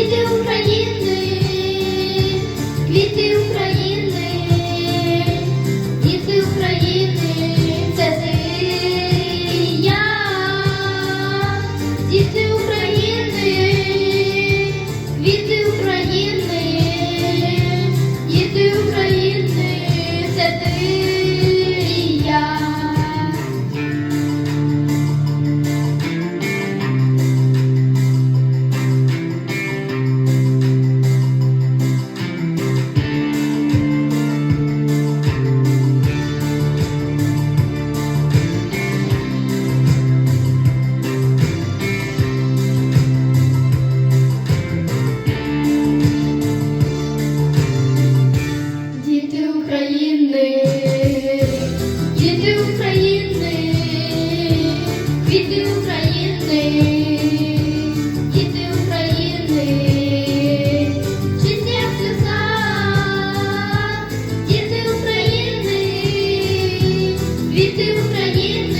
діти України, квіти. Світи України.